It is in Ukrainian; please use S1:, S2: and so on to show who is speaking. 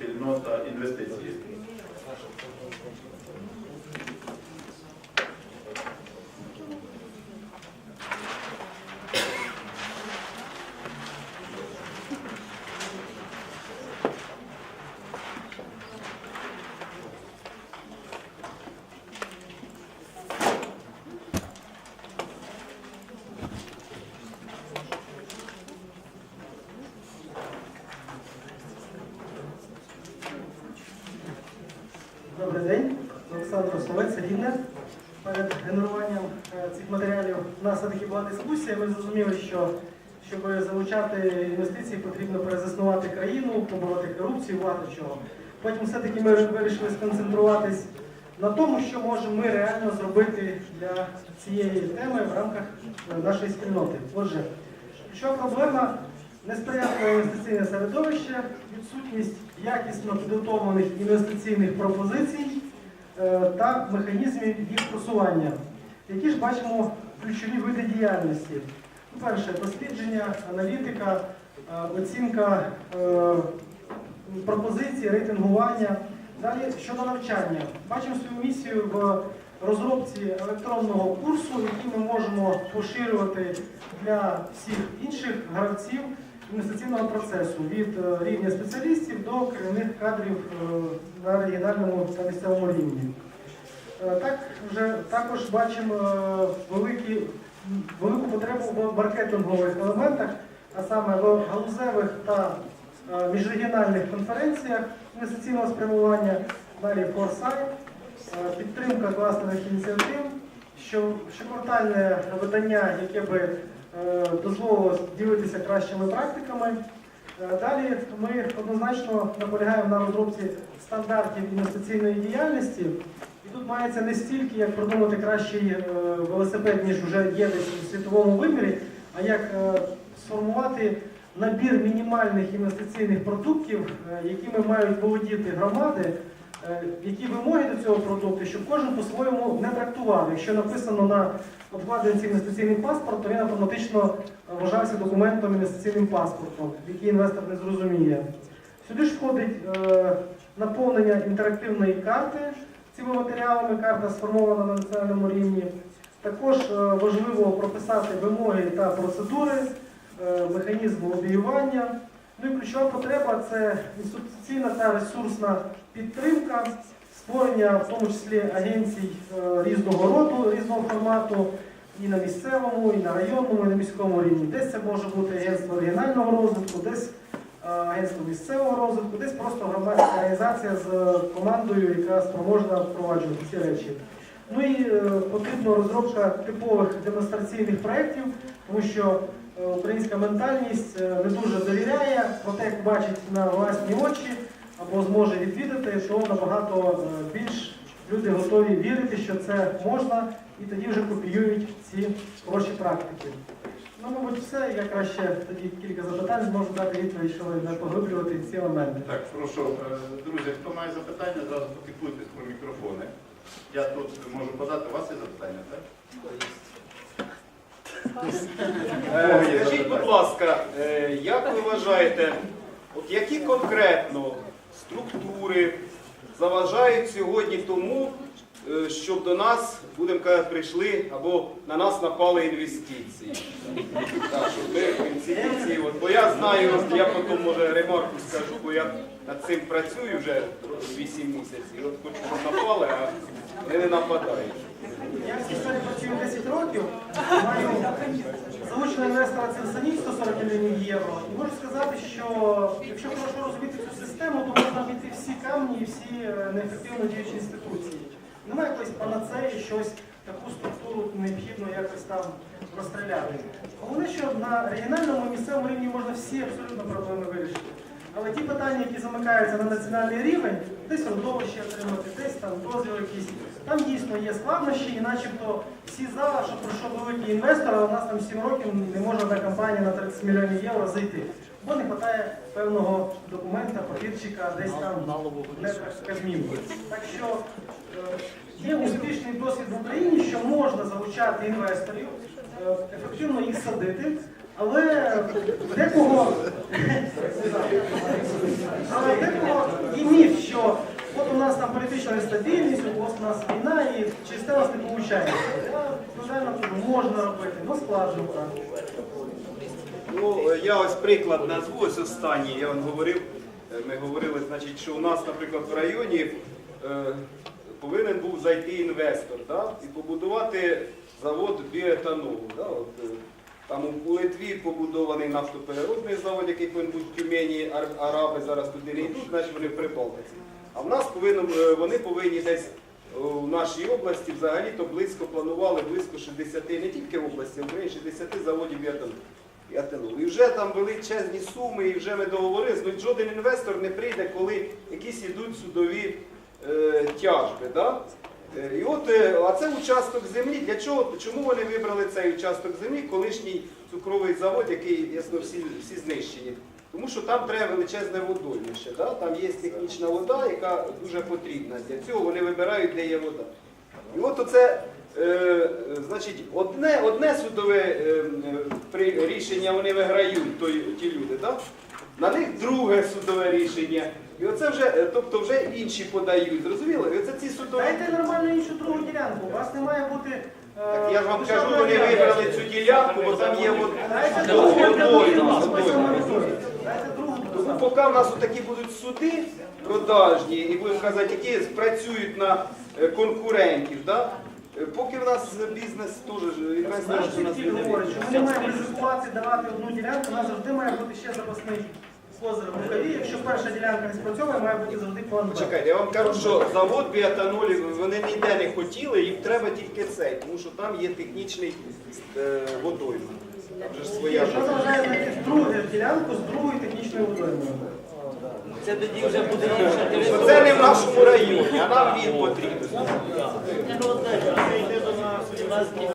S1: спільнота інвестицій.
S2: День, Олександр Словець, Рівне. Перед генеруванням е, цих матеріалів у нас все-таки була дискусія. Ми зрозуміли, що щоб залучати інвестиції, потрібно перезаснувати країну, побороти корупцію, багато чого. Потім все-таки ми вирішили сконцентруватись на тому, що можемо ми реально зробити для цієї теми в рамках нашої спільноти. Отже, що проблема несприятливе інвестиційне середовище, відсутність якісно підготовлених інвестиційних пропозицій е, та механізмів їх просування. Які ж бачимо ключові види діяльності? По-перше, дослідження, аналітика, е, оцінка е, пропозицій, рейтингування. Далі щодо навчання. Бачимо свою місію в розробці електронного курсу, який ми можемо поширювати для всіх інших гравців інвестиційного процесу від е, рівня спеціалістів до керівних кадрів е, на регіональному та місцевому рівні. Е, Так, вже також бачимо великі, велику потребу в маркетингових елементах, а саме в галузевих та міжрегіональних конференціях інвестиційного спрямування, далі форсайт, підтримка класних ініціатив, що щоквартальне видання, яке би дозволило ділитися кращими практиками. Е, Далі ми однозначно наполягаємо на розробці стандартів інвестиційної діяльності. І тут мається не стільки, як продумати кращий е, велосипед, ніж вже є десь у світовому вимірі, а як е, сформувати набір мінімальних інвестиційних продуктів, е, якими мають володіти громади, е, які вимоги до цього продукту, щоб кожен по-своєму не трактував. Якщо написано на обкладинці інвестиційний паспорт, то він автоматично вважався документом інвестиційним паспортом, який інвестор не зрозуміє. Сюди ж входить е, наповнення інтерактивної карти цими матеріалами, карта сформована на національному рівні. Також е, важливо прописати вимоги та процедури, е, механізм лобіювання. Ну і ключова потреба це інституційна та ресурсна підтримка, створення в тому числі агенцій е, різного роду, різного формату, і на місцевому, і на районному, і на міському рівні. Десь це може бути агентство регіонального розвитку, десь е, агентство місцевого розвитку, десь просто громадська організація з командою, яка спроможна впроваджувати ці речі. Ну і е, потрібна розробка типових демонстраційних проєктів, тому що е, українська ментальність е, не дуже довіряє, проте як бачить на власні очі або зможе відвідати, то набагато більш люди готові вірити, що це можна, і тоді вже копіюють ці хороші практики. Ну, мабуть, все. Я краще тоді кілька запитань зможу дати відповідь, щоб не поглиблювати ці елементи.
S1: Так, прошу, друзі, хто має запитання, зразу потикуйтесь про мікрофони. Я тут можу подати, у вас є запитання, так?
S3: Е, Скажіть, будь ласка, е, як ви вважаєте, от які конкретно структури заважають сьогодні тому, щоб до нас, будемо казати, прийшли або на нас напали інвестиції? Так, щоб ми от, бо я знаю, я потім може ремарку скажу, бо я над цим працюю вже 8 місяців. От хочу, щоб напали, а вони не нападають.
S2: Я в сфері працюю 10 років, маю залученого інвестора це Санік 140 мільйонів євро. І можу сказати, що якщо хорошо розуміти цю систему, то можна обійти всі камні і всі е, неефективно діючі інституції. Немає якоїсь панацеї, щось таку структуру необхідно якось там розстріляти. Головне, що на регіональному місцевому рівні можна всі абсолютно проблеми вирішити. Але ті питання, які замикаються на національний рівень, десь родовище отримати, десь там дозвіл якийсь, там дійсно є складнощі, і начебто всі за, що пройшов великий інвестор, а у нас там 7 років не може одна компанія на 30 мільйонів євро зайти. Бо не вистачає певного документа, папірчика, десь там не Казмін. Так що е, є успішний досвід в Україні, що можна залучати інвесторів, е, ефективно їх садити, Але декого, але декого є міф, що от у нас там політична нестабільність, от у нас війна і через те у нас не виходить. Звичайно можна робити, але складно.
S3: Ну, я ось приклад назву, ось останній, я вам говорив. Е, Ми говорили, значить, що у нас, наприклад, в районі е, повинен був зайти інвестор да, і побудувати завод біоетанолу. Да, от, е, там у Литві побудований нафтопереробний завод, який повинен бути в Тюмені, араби зараз туди не йдуть, значить вони в Прибалтиці. А в нас повинно, е, вони повинні десь е, у нашій області взагалі-то близько планували близько 60, не тільки в області, а в Україні 60 заводів біоетанолу. біоетанолу. І вже там величезні суми, і вже ми договорилися, ну жоден інвестор не прийде, коли якісь йдуть судові е, тяжби. Да? Е, І от, е, а це участок землі. Для чого? Чому вони вибрали цей участок землі, колишній цукровий завод, який ясно всі, всі знищені? Тому що там треба величезне водоймище. Да? Там є технічна вода, яка дуже потрібна. Для цього вони вибирають, де є вода. І от оце, е, значить, одне, одне судове е, е, при- рішення вони виграють, той, ті люди, так? На них друге судове рішення. І оце вже, е, тобто вже інші подають, зрозуміло? І оце ці судові.
S2: Дайте нормальну іншу другу ділянку. У вас не має бути. е,
S3: Так я ж вам кажу, вони вибрали цю ділянку, бо там є от
S2: Дайте другу
S3: водойма,
S2: ділянку.
S3: водойма.
S2: Дайте другу
S3: Тому поки в нас такі будуть суди продажні, і будемо казати, які працюють на е, конкурентів, да? Е, поки в нас бізнес ж, інвестор нас не
S2: говорить, що ми не маємо ризикувати давати одну ділянку, у нас завжди має бути ще запасний козир в рукаві. Якщо перша ділянка не спрацьовує, має бути завжди план Б.
S3: Чекайте, я вам кажу, що завод біотанолі вони ніде не хотіли, їм треба тільки цей, тому що там є технічний е, водойма. Там же ж своя.
S2: Що заважає знайти другу ділянку з другою технічною водоймою?
S4: Це тоді вже буде інша
S3: це не в нашому районі, а нам він потрібен.